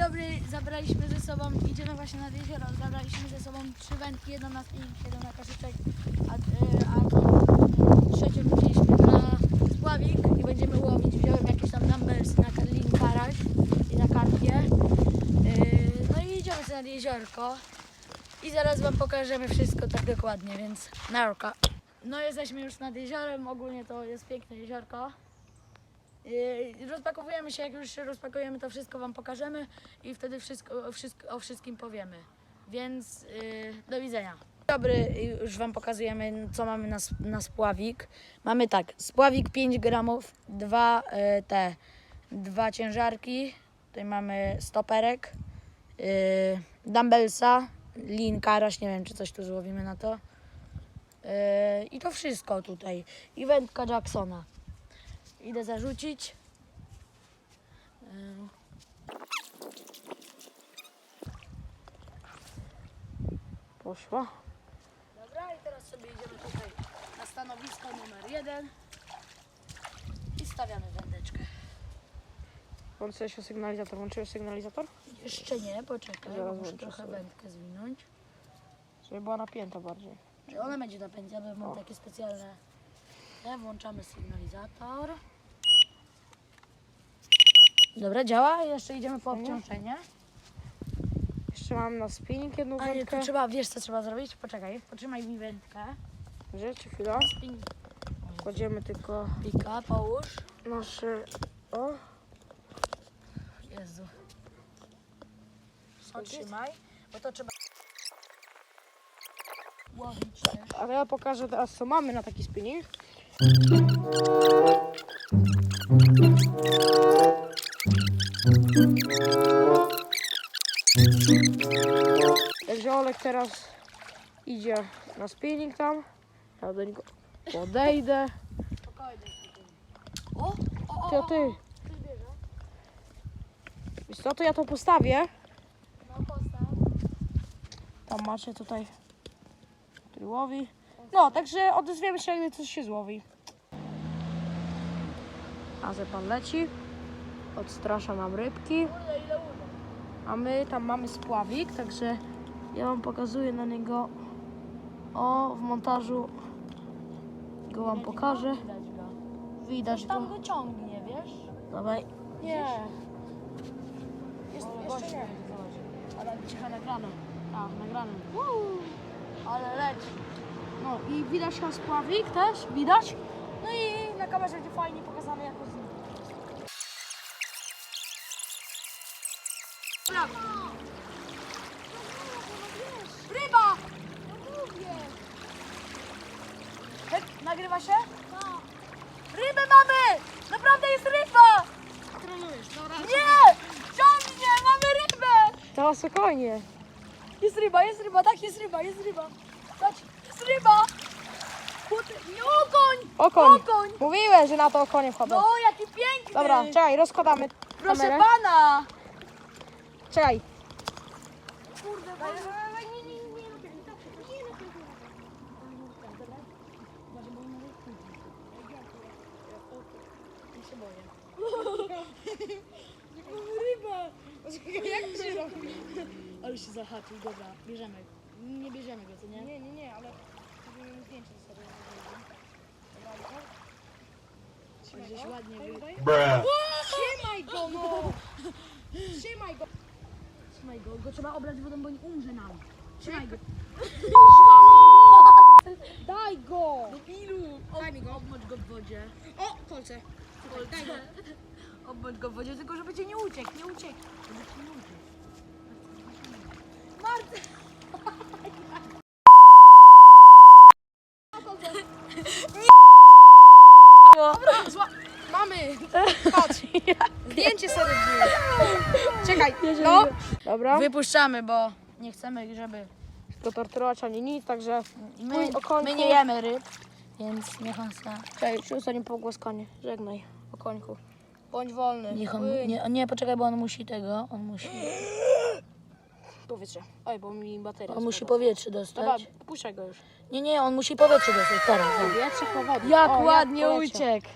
dobry, zabraliśmy ze sobą, idziemy właśnie nad jezioro, zabraliśmy ze sobą trzy wędki, jedną na spinning, jedną na koszyczek, a, y, a trzecią wzięliśmy na spławik i będziemy łowić. Wziąłem jakieś tam numbers na karlin i na karpie. Y, no i idziemy sobie nad jeziorko i zaraz wam pokażemy wszystko tak dokładnie, więc narka. No jesteśmy już nad jeziorem, ogólnie to jest piękne jeziorko. Yy, Rozpakowujemy się, jak już rozpakujemy, to wszystko Wam pokażemy i wtedy wszystko, wszystko, o wszystkim powiemy. Więc yy, do widzenia. Dobry, już Wam pokazujemy, co mamy na, na spławik. Mamy tak, spławik 5 gramów, dwa yy, te, dwa ciężarki, tutaj mamy stoperek, yy, dumbbellsa, lin, karaś, nie wiem, czy coś tu złowimy na to. I to wszystko tutaj. I wędka Jacksona. Idę zarzucić. Poszła. Dobra, i teraz sobie idziemy tutaj na stanowisko numer jeden i stawiamy wędeczkę. Włączyłeś sygnalizator. Włączyłeś sygnalizator? Jeszcze nie, poczekaj, Zaraz muszę włączę trochę sobie. wędkę zwinąć. Żeby była napięta bardziej. Czy ona będzie napędzana, bo mam O. takie specjalne. Włączamy sygnalizator. Dobra, działa. Jeszcze idziemy po obciążenie. Jeszcze mam na spinning jedną A nie, wędkę. tu trzeba, wiesz co trzeba zrobić? Poczekaj, potrzymaj mi wędkę. Rzeczy, chwila. Spin, Kładziemy tylko pika, połóż. nasze... O, Jezu. Otrzymaj, bo to trzeba łowić też. a ja pokażę teraz co mamy na taki spinning. Także Olek teraz idzie na spinning tam. Ja do niego podejdę. Ty, o, ty. Wiesz co, to ja to postawię. No postaw. Tam macie tutaj, który łowi. No, także odezwiemy się, gdy coś się złowi. A że pan leci, odstrasza nam rybki, a my tam mamy spławik, także ja wam pokazuję na niego. O, w montażu go wam pokażę. Widać go. Tam go. ciągnie, wiesz? Dawaj. Nie. Jest, jeszcze nie. Ale cicha nagrane. Tak, nagrany. Ale leci. No i widać tam spławik też, widać? No i na kamerze będzie fajnie pokazane jako z nim. Ryba! Hek, Nagrywa się? Rybę mamy! Naprawdę jest ryba! Dobra. Nie! Ciągnie! Mamy rybę! To spokojnie. Jest ryba, jest ryba, tak jest ryba, jest ryba. Jest ryba! Kurde, Nie okoń! Okoń. Okoń! Mówiłem, że na to okonie wchodzą. No, jaki piękny! Dobra, czekaj, rozkładamy Proszę kamerę. pana! Czekaj. Kurde, nie, nie, nie, nie, Ryba! Jak to się robi? Ale się zahaczył, dobra, bierzemy. Nie bierzemy go, co nie? Nie, nie, nie, ale zrobimy zdjęcie ze sobą. Gdzieś ładnie wy... Bruh. Trzymaj go, no! Trzymaj go! Trzymaj go, go trzeba obrać wodą, bo nie umrze nam. Trzymaj go. Daj go! Ilu? Daj mi go. Obmocz go w wodzie. O, kolce. Daj go. Obmocz go w wodzie, tylko żeby cię nie uciekł, nie uciekł. Żeby cię nie uciekł. Marta! Zła... Mamy! Patrz! Zdjęcie sobie zrobiłem. Dobra. Wypuszczamy, bo nie chcemy, żeby... go torturować ani nic, także My, my nie jemy ryb, więc niech on se... czekaj, przystanie pogłaskanie. Żegnaj, okońku. Bądź wolny. Niech on, Płyń. nie, nie, poczekaj, bo on musi tego, on musi... Powietrze. Oj, bo mi bateria On musi spadła. powietrze Dobra, dostać. puszczaj go już. Nie, nie, on musi powietrze dostać teraz. Powietrze po wodzie. Jak O, ładnie poleciał. uciekł.